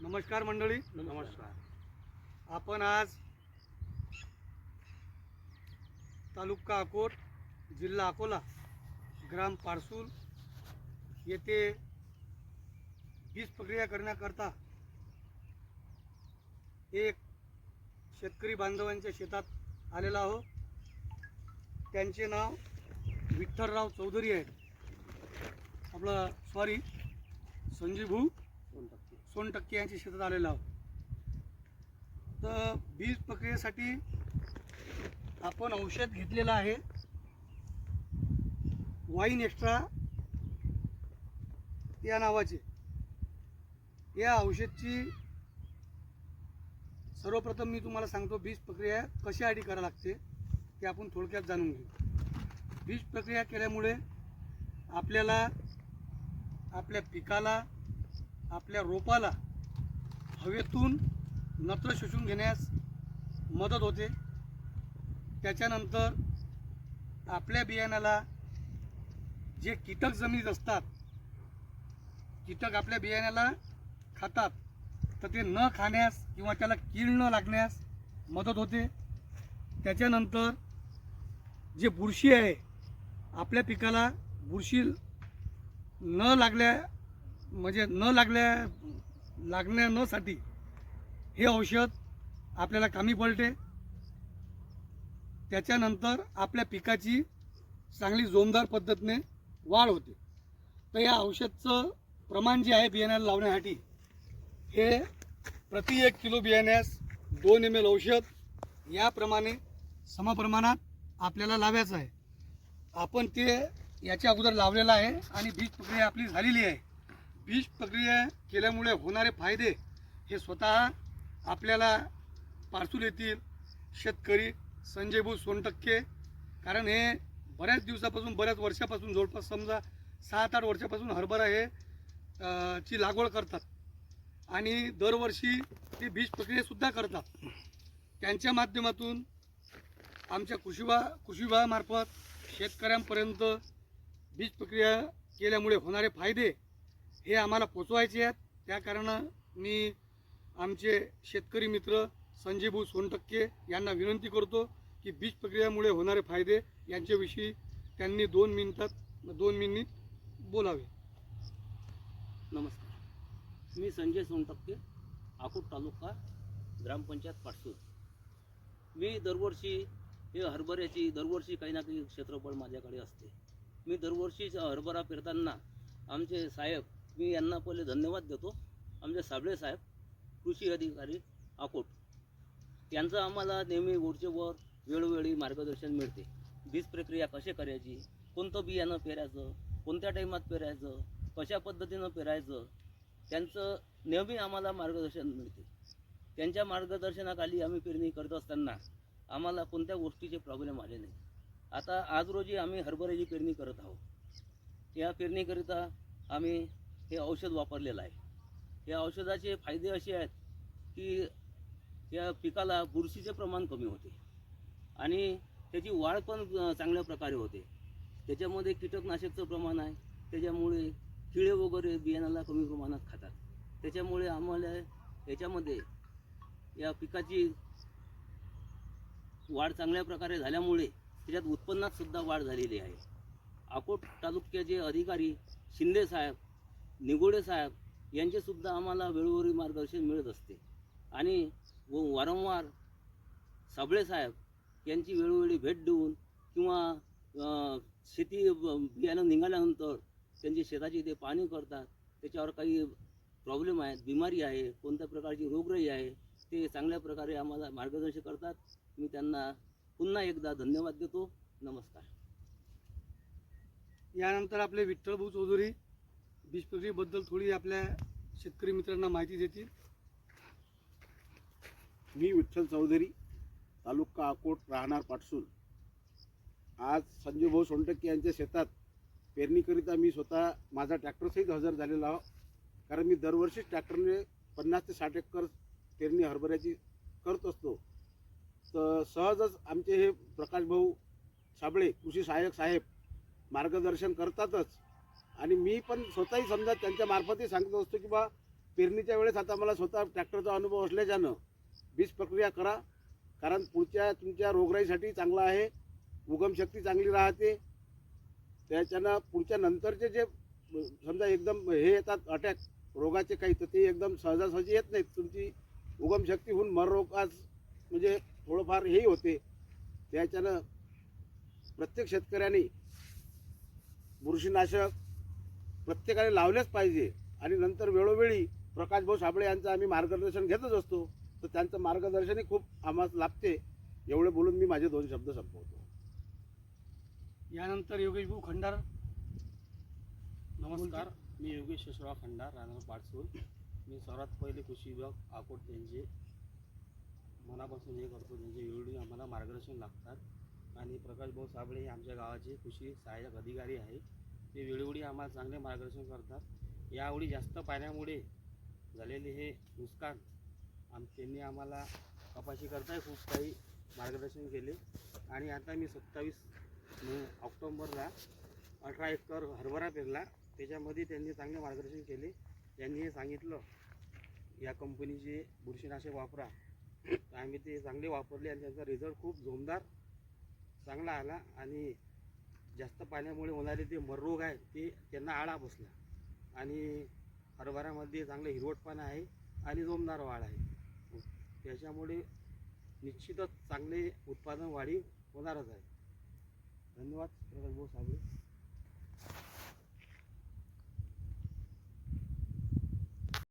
नमस्कार मंडळी. नमस्कार. आपण आज तालुका अकोट जिल्हा अकोला ग्राम पारसूल येथे वीज प्रक्रिया करण्याकरता एक शेतकरी बांधवांच्या शेतात आलेला आहो त्यांचे नाव विठ्ठलराव चौधरी आहे आपलं सॉरी संजीव भाऊ. सोन टक्के यांच्या शेतात आलेलो आहोत. तर बीज प्रक्रियेसाठी आपण औषध घेतलेलं आहे. वाईन एक्स्ट्रा या नावाचे. या औषधची सर्वप्रथम मी तुम्हाला सांगतो बीज प्रक्रिया कशासाठी करावी लागते ते आपण थोडक्यात जाणून घेऊ. बीज प्रक्रिया केल्यामुळे आपल्याला आपल्या पिकाला आपल्या रोपाला हवेतून नत्र शोषून घेण्यास मदत होते. त्याच्यानंतर आपल्या बियाण्याला जे कीटक जमिनीत असतात कीटक आपल्या बियाण्याला खातात तर ते न खाण्यास किंवा त्याला कीड न लागण्यास मदत होते. त्याच्यानंतर जे बुरशी आहे आपल्या पिकाला बुरशी न लागल्या म्हणजे न लागल्या लागण्या नसाठी हे औषध आपल्याला कामी पडते. त्याच्यानंतर आपल्या पिकाची चांगली जोमदार पद्धतीने वाढ होते. तर या औषधचं प्रमाण जे आहे बियाण्याला लावण्यासाठी हे प्रति एक किलो बियाण्यास दोन एम एल औषध याप्रमाणे समप्रमाणात आपल्याला लावायचं आहे. आपण ते याच्या अगोदर लावलेलं आहे आणि बीज प्रक्रिया आपली झालेली आहे. बीज प्रक्रिया केल्यामुळे होणारे फायदे हे स्वतः आपल्याला पार्सूल येथील शेतकरी संजय भाऊ सोनटक्के कारण हे बऱ्याच दिवसापासून बऱ्याच वर्षापासून जवळपास समजा सात आठ वर्षापासून हरभरा हे ची लागवड करतात. आणि दरवर्षी ते बीज प्रक्रियासुद्धा करतात. त्यांच्या माध्यमातून आमच्या कृषी विभा कृषी विभागामार्फत शेतकऱ्यांपर्यंत बीज प्रक्रिया केल्यामुळे होणारे फायदे हे आम्हाला पोचवायचे आहेत. त्या कारणानं मी आमचे शेतकरी मित्र संजयभू सोनटक्के यांना विनंती करतो की बीज प्रक्रियामुळे होणारे फायदे यांच्याविषयी त्यांनी दोन मिनिटात दोन मिनिट बोलावे. नमस्कार. मी संजय सोनटक्के आकूट तालुका ग्रामपंचायत पाटसूर. मी दरवर्षी हे हरभऱ्याची दरवर्षी काही ना काही क्षेत्रफळ माझ्याकडे असते. मी दरवर्षी हरभरा पेरताना आमचे साहेब मी यांना पहिले धन्यवाद देतो. आमचे साबळे साहेब कृषी अधिकारी आकोट त्यांचं आम्हाला नेहमी वरचे वेळोवेळी मार्गदर्शन मिळते. बीज प्रक्रिया कशी करायची? कोणतं बियाणं पेरायचं? कोणत्या टाईमात पेरायचं? कशा पद्धतीनं पेरायचं? त्यांचं नेहमी आम्हाला मार्गदर्शन मिळते. त्यांच्या मार्गदर्शनाखाली आम्ही पेरणी करत असताना आम्हाला कोणत्या गोष्टीचे प्रॉब्लेम आले नाही आता आज रोजी आम्ही हरभऱ्याची पेरणी करत आहोत. या पेरणीकरिता आम्ही हे औषध वापरलेलं आहे. या औषधाचे फायदे असे आहेत की या पिकाला बुरशीचे प्रमाण कमी होते आणि त्याची वाढ पण चांगल्या प्रकारे होते. त्याच्यामध्ये कीटकनाशकचं प्रमाण आहे. त्याच्यामुळे किडे वगैरे बियाणाला कमी प्रमाणात खातात. त्याच्यामुळे आम्हाला याच्यामध्ये या पिकाची वाढ चांगल्या प्रकारे झाल्यामुळे त्याच्यात उत्पन्नात सुद्धा वाढ झालेली आहे. अकोट तालुक्याचे अधिकारी शिंदे साहेब निगोडे साहेब यांचे सुद्धा आम्हाला वेळोवेळी मार्गदर्शन मिळत असते. आणि व वारंवार साबळे साहेब यांची वेळोवेळी भेट देऊन किंवा शेती बियाणं निघाल्यानंतर त्यांची शेताची ते पाणी करतात. त्याच्यावर काही प्रॉब्लेम आहेत बिमारी आहे कोणत्या प्रकारची रोगराई आहे ते चांगल्या प्रकारे आम्हाला मार्गदर्शन करतात. मी त्यांना पुन्हा एकदा धन्यवाद देतो. नमस्कार. यानंतर आपले विठ्ठलभाऊ चौधरी बीज प्रक्रियेबद्दल थोडी आपल्या शेतकरी मित्रांना माहिती देतील. मी विठ्ठल चौधरी तालुका अकोट राहणार पाटसूल. आज संजय भाऊ सोनटक्के यांच्या शेतात पेरणीकरिता मी स्वतः माझा ट्रॅक्टरसहित हजर झालेला आहो. कारण मी दरवर्षीच ट्रॅक्टरने पन्नास ते साठ एकर पेरणी हरभऱ्याची करत असतो. तर सहजच आमचे हे प्रकाश भाऊ साबळे कृषी सहाय्यक साहेब मार्गदर्शन करतातच. आणि मी पण स्वतःही समजा त्यांच्या मार्फतही सांगत असतो की बा पेरणीच्या वेळेस आता मला स्वतः ट्रॅक्टरचा अनुभव असल्याच्यानं बीज प्रक्रिया करा. कारण पुढच्या तुमच्या रोगराईसाठी चांगला आहे. उगमशक्ती चांगली राहते. त्याच्यानं पुढच्या नंतरचे जे समजा एकदम हे येतात अटॅक रोगाचे काही तर ते एकदम सहजासहजी येत नाहीत. तुमची उगमशक्ती होऊन मर आज म्हणजे थोडंफार हेही होते. त्याच्यानं प्रत्येक शेतकऱ्याने बुरशीनाशक प्रत्येकाने लावलेच पाहिजे. आणि नंतर वेळोवेळी प्रकाशभाऊ साबळे यांचं आम्ही मार्गदर्शन घेतच असतो. तर त्यांचं मार्गदर्शनही खूप आम्हाला लाभते. एवढे बोलून मी माझे दोन शब्द संपवतो. यानंतर योगेश भाऊ खंडार. नमस्कार. मी योगेश यशराव खंडार राहणार पाडसूर मी सर्वात पहिले कृषी विभाग अकोट त्यांचे मनापासून हे करतो त्यांचे वेळोवेळी आम्हाला मार्गदर्शन लागतात. आणि प्रकाश भाऊ साबळे हे आमच्या गावाचे कृषी सहाय्यक अधिकारी आहे ते वेळोवेळी आम्हाला चांगले मार्गदर्शन करतात. यावेळी जास्त पाण्यामुळे झालेले हे नुकसान आम त्यांनी आम्हाला कपाशी कपाशीकरताही खूप काही मार्गदर्शन केले. आणि आता मी सत्तावीस ऑक्टोंबरला अठरा एकर हरभरा पेरला. त्याच्यामध्ये त्यांनी चांगले मार्गदर्शन केले. त्यांनी हे सांगितलं या कंपनीचे बुरशीनाशक वापरा. तर आम्ही ते चांगले वापरले आणि त्यांचा रिझल्ट खूप जोमदार चांगला आला. आणि जास्त पाण्यामुळे होणारे ते मररोग आहे ते त्यांना आळा बसला. आणि हरभऱ्यामध्ये चांगलं हिरवटपणा आहे आणि जोमदार वाढ आहे. त्याच्यामुळे निश्चितच चांगले उत्पादन वाढी होणारच आहे. धन्यवाद प्रकाश भाऊ साहेब